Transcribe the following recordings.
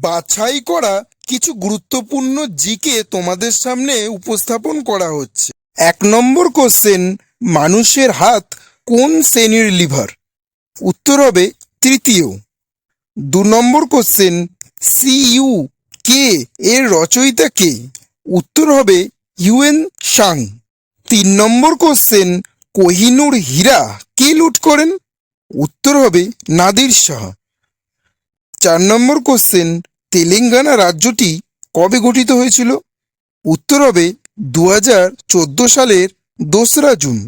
বাছাই করা কিছু গুরুত্বপূর্ণ জিকে তোমাদের সামনে উপস্থাপন করা হচ্ছে। এক নম্বর কোশ্চেন মানুষের হাত কোন শ্রেণির লিভার? উত্তর হবে তৃতীয়। দু নম্বর কোশ্চেন সিইউ কে এর রচয়িতা কে? উত্তর হবে ইউএন সাং তিন নম্বর কোশ্চেন কোহিনুর হীরা কে লুট করেন? উত্তর হবে নাদির শাহ। চার নম্বর কোশ্চেন তেলেঙ্গানা রাজ্যটি কবে গঠিত হয়েছিল? উত্তর হবে দু সালের দোসরা জুন।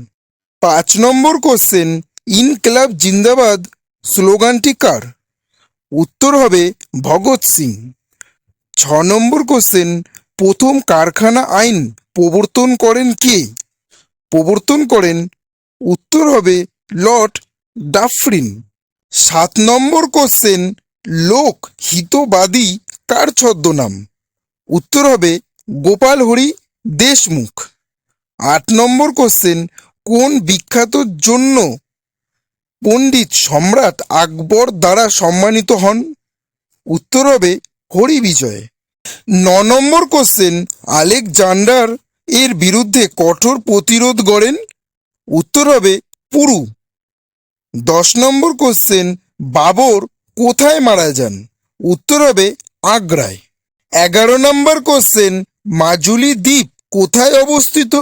পাঁচ নম্বর কোশ্চেন ইনকলাব জিন্দাবাদ স্লোগানটি কার? উত্তর হবে ভগৎ সিং। ছ নম্বর কোশ্চেন প্রথম কারখানা আইন প্রবর্তন করেন কে? প্রবর্তন করেন, উত্তর হবে লর্ড ডাফরিন। সাত নম্বর কোশ্চেন লোক হিতবাদী কার ছদ্মনাম। উত্তর হবে গোপাল হরি দেশমুখ। আট নম্বর কোশ্চেন কোন বিখ্যাত জন্য পণ্ডিত সম্রাট আকবর দ্বারা সম্মানিত হন? উত্তর হবে হরি বিজয় ন নম্বর কোশ্চেন আলেকজান্ডার এর বিরুদ্ধে কঠোর প্রতিরোধ গড়েন? উত্তর হবে পুরু। দশ নম্বর কোশ্চেন বাবর কোথায় মারা যান? উত্তর হবে আগ্রায়। এগারো নম্বর কোশ্চেন মাজুলি দ্বীপ কোথায় অবস্থিত?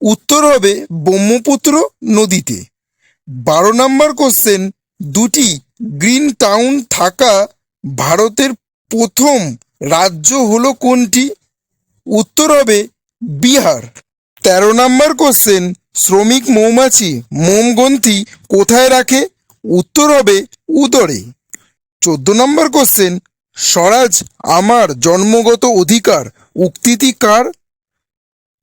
উত্তর হবে ব্রহ্মপুত্র নদীতে। বারো নম্বর কোশ্চেন দুটি গ্রিন টাউন থাকা ভারতের প্রথম রাজ্য হলো কোনটি? উত্তর হবে বিহার। তেরো নম্বর কোশ্চেন শ্রমিক মৌমাছি মোমগ্রন্থি কোথায় রাখে? উত্তর হবে উদরে। চোদ্দ নম্বর কোশ্চেন স্বরাজ আমার জন্মগত অধিকার উক্তিটি কার?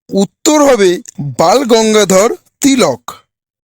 উত্তর হবে বাল গঙ্গাধর তিলক।